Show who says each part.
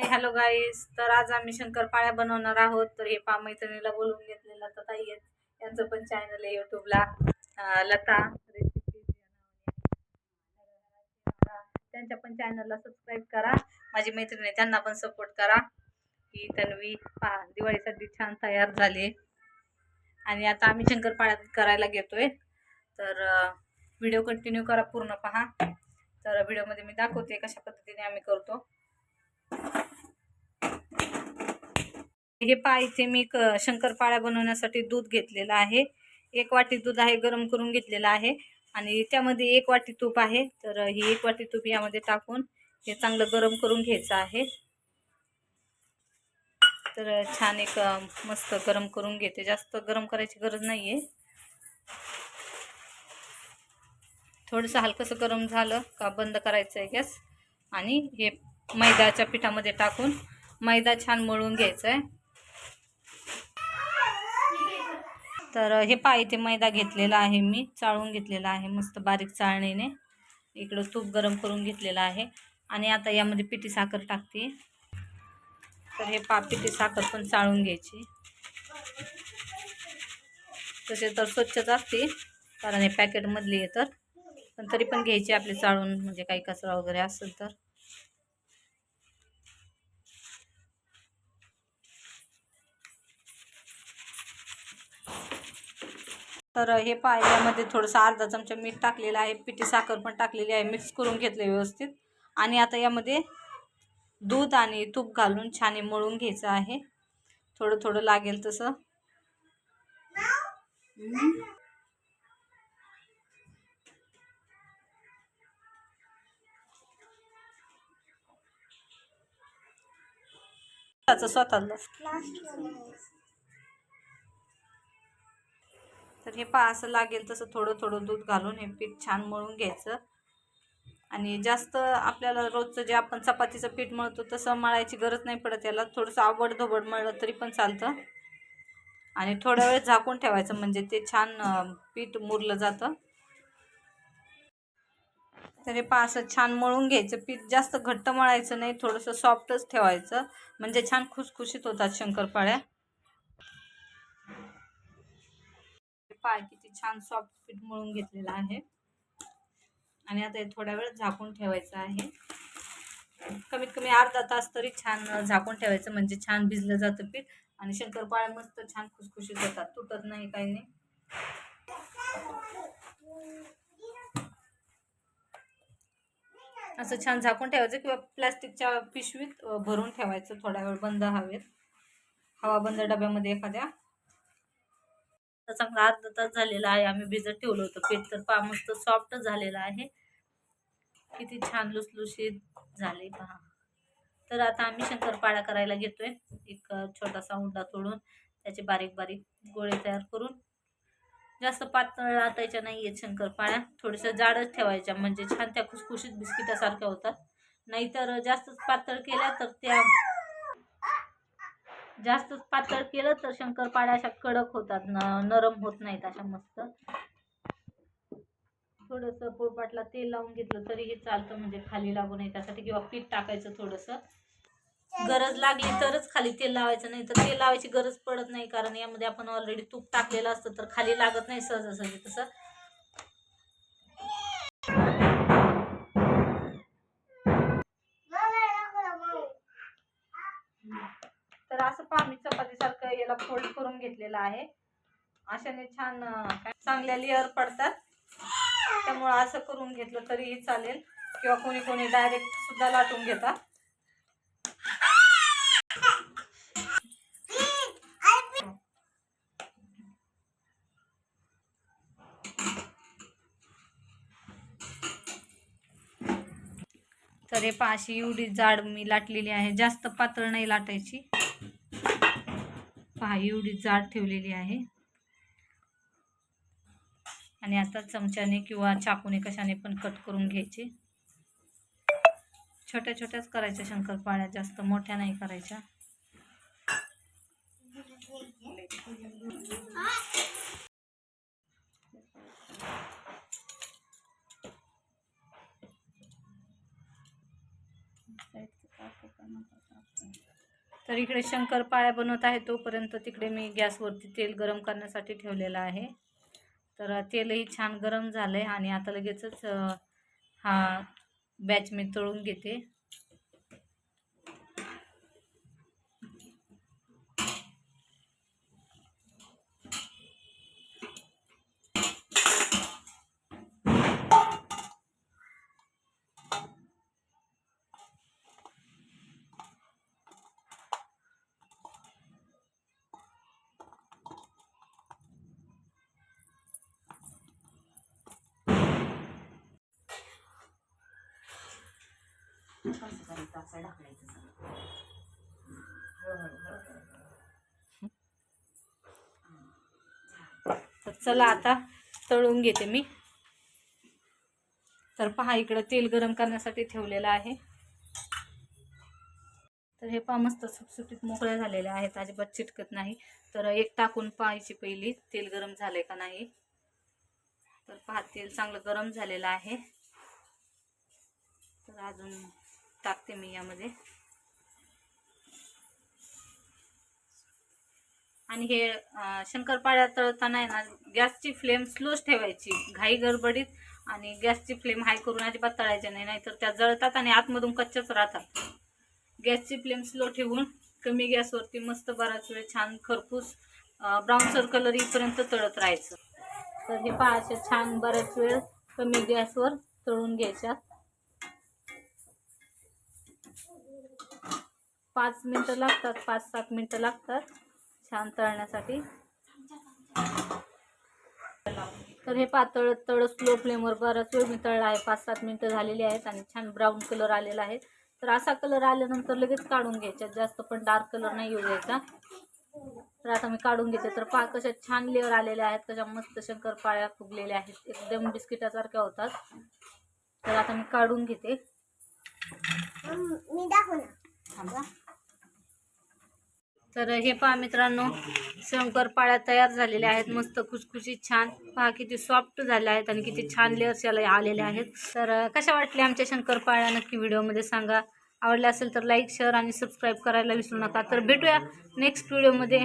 Speaker 1: Hello गाईस तर आज आम्ही शंकरपाळ्या बनवणार आहोत. तर हे पा मैत्रिणीला बोलवून घेतलेलं तर ताई आहेत. यांचं पण चॅनल आहे यूट्यूबला लता रेसिपी त्यांच्या पण चॅनलला सबस्क्राईब करा. माझी मैत्रिणी आहे, त्यांना पण सपोर्ट करा. ही तन्वी पहा दिवाळीसाठी छान तयार झाली. आणि आता आम्ही शंकरपाळ्या करायला घेतोय. तर व्हिडिओ कंटिन्यू करा पूर्ण पहा. तर व्हिडिओमध्ये मी दाखवते कशा पद्धतीने आम्ही करतो. हे पहा इथे मी क शंकरपाळ्या बनवण्यासाठी दूध घेतलेलं आहे. एक वाटी दूध आहे गरम करून घेतलेलं आहे. आणि त्यामध्ये एक वाटी तूप आहे. तर ही एक वाटी तूप यामध्ये टाकून हे चांगलं गरम करून घ्यायचं आहे. तर छान एक मस्त गरम करून घेते. जास्त गरम करायची गरज नाही आहे थोडंसं हलकंसं गरम झालं का बंद करायचं आहे गॅस. आणि हे मैद्याच्या पिठामध्ये टाकून मैदा छान मळून घ्यायचा आहे तर हे पहा इथे मैदा घेतलेला आहे मी चाळून घेतलेला आहे मस्त बारीक चाळणीने. इकडं तूप गरम करून घेतलेलं आहे. आणि आता यामध्ये पिठी साखर टाकते. तर हे पा पिठी साखर पण चाळून घ्यायची. तसे तर स्वच्छच असते कारण हे पॅकेटमधली आहे तर. पण तरी पण घ्यायची आपली चाळून म्हणजे काही कचरा वगैरे असेल तर. तर हे पहा थोडंसं अर्धा चमचा मीठ टाकलेलं आहे. पिठी साखर पण टाकलेली आहे. मिक्स करून घेतले व्यवस्थित. आणि आता यामध्ये दूध आणि तूप घालून छान मळून घ्यायचं आहे. थोडं थोडं लागेल तसं. त्याचं स्वतःला तर हे पहा असं लागेल तसं थोडं थोडं दूध घालून हे पीठ छान मळून घ्यायचं. आणि जास्त आपल्याला रोजचं जे आपण चपातीचं पीठ मळतो तसं मळायची गरज नाही पडत याला. थोडंसं आवड धोबड मळलं तरी पण चालतं. आणि थोड्या वेळ झाकून ठेवायचं म्हणजे ते छान पीठ मुरलं जातं. तर हे पहा असं छान मळून घ्यायचं. पीठ जास्त घट्ट मळायचं नाही थोडंसं सॉफ्टच ठेवायचं. म्हणजे छान खुसखुशीत होतात शंकरपाळ्या. पाय किती छान सॉफ्ट पीठ मळून घेतलेलं आहे. आणि आता हे थोड्या वेळ झाकून ठेवायचं आहे. कमीत कमी अर्धा तास तरी छान झाकून ठेवायचं म्हणजे छान भिजलं जातं पीठ. आणि शंकरपाळ्या मस्त छान खुसखुशीत होतात. तुटत नाही काही नाही. असं छान झाकून ठेवायचं किंवा प्लॅस्टिकच्या पिशवीत भरून ठेवायचं थोडा वेळ बंद हवेत. हवा बंद डब्यामध्ये एखाद्या तर चांगला अर्धा तास झालेला आहे. आम्ही भिजत ठेवलं होतं. पीठ तर पा मस्त सॉफ्ट झालेलं आहे. किती छान लुसलुशीत झाले पहा. तर आता आम्ही शंकरपाळ्या करायला घेतोय. एक छोटासा उंडा तोडून त्याचे बारीक बारीक गोळे तयार करून. जास्त पातळ लाटायच्या नाही आहेत शंकरपाळ्या. थोड्याशा जाडच ठेवायच्या. म्हणजे छान त्या खुसखुशीत बिस्किटासारख्या होतात. नाहीतर जास्तच पातळ केल्या तर त्या जास्तच पातळ केलं तर शंकरपाळ्या अशा कडक होतात न नरम होत नाहीत अशा मस्त. थोडंसं पोळपाटला तेल लावून घेतलं तरीही चालतं म्हणजे खाली लागू नये त्यासाठी किंवा पीठ टाकायचं थोडंसं. गरज लागली तरच खाली तेल लावायचं नाही तर तेल लावायची गरज पडत नाही कारण यामध्ये आपण ऑलरेडी तूप टाकलेलं असतं तर खाली लागत नाही सहजासहजी तसं. तर असं पहा मी चपातीसारखं याला फोल्ड करून घेतलेलं आहे. अशाने छान चांगल्या लेअर पडतात. त्यामुळं असं करून घेतलं तरीही चालेल. किंवा कोणी कोणी डायरेक्ट सुद्धा लाटून घेतात. तर हे पाशी एवढी जाड मी लाटलेली आहे. जास्त पातळ नाही लाटायची. पहा एवढी जाड ठेवलेली आहे. आणि आता चमच्याने किंवा चाकूने कशाने पण कट करून घ्यायचे. छोट्या छोट्याच करायच्या शंकरपाळ्या जास्त मोठ्या नाही करायच्या. तर इकडे शंकरपाळ्या बनवत आहे तोपर्यंत तिकडे मी गॅसवरती तेल गरम करण्यासाठी ठेवलेलं आहे. तर तेलही छान गरम झालं आहे आणि आता लगेचच हा बॅच मी तळून घेते.
Speaker 2: करायचं असं ढकलायचं सगळं.
Speaker 1: तर चला आता तळून घेते मी. तर पहा इकडं तेल गरम करण्यासाठी ठेवलेलं आहे. तर हे पहा मस्त सुटसुटीत मोकळ्या झालेल्या आहेत. अजिबात चिटकत नाही. तर एक टाकून पाहायची पहिली तेल गरम झालंय का नाही. तर पहा तेल चांगलं गरम झालेलं आहे. तर अजून टाकते मी यामध्ये. आणि हे शंकरपाळ्या तळताना आहे ना गॅसची फ्लेम स्लोच ठेवायची घाई गडबडीत आणि गॅसची फ्लेम हाय करून अजिबात तळायच्या नाही नाहीतर त्या जळतात आणि आतमधून कच्च्याच राहतात. गॅसची फ्लेम स्लो ठेवून कमी गॅसवरती मस्त बराच वेळ छान खरपूस ब्राऊन कलर इथपर्यंत तळत राहायचं. तर हे पहा छान बराच वेळ कमी गॅसवर तळून घ्यायच्या. पाच मिनटं लागतात पाच सात मिनटं लागतात छान तळण्यासाठी. तर हे पातळ तळ स्लो फ्लेमवर बराच वेळ मी तळला आहे. पाच सात मिनटं झालेली आहेत आणि छान ब्राऊन कलर आलेला आहे. तर असा कलर आल्यानंतर लगेच काढून घ्यायचा. जास्त पण डार्क कलर नाही येऊ द्यायचा. तर आता मी काढून घेते. तर पा कशा छान लेअर आलेल्या आहेत. कशा मस्त शंकरपाळ्या फुगलेल्या आहेत. एकदम बिस्किटासारख्या होतात. तर आता मी काढून घेते.
Speaker 2: मी दाखव
Speaker 1: तर हे पहा मित्रांनो शंकरपाळ्या तयार झालेल्या आहेत. मस्त खुसखुशीत छान. पहा किती सॉफ्ट झाल्या आहेत आणि किती छान लेअर्स याला आलेले आहेत. तर कशा वाटल्या आमच्या शंकरपाळ्या नक्की व्हिडिओमध्ये सांगा. आवडल्या असेल तर लाईक शेअर आणि सबस्क्राईब करायला विसरू नका. तर भेटूया नेक्स्ट व्हिडिओमध्ये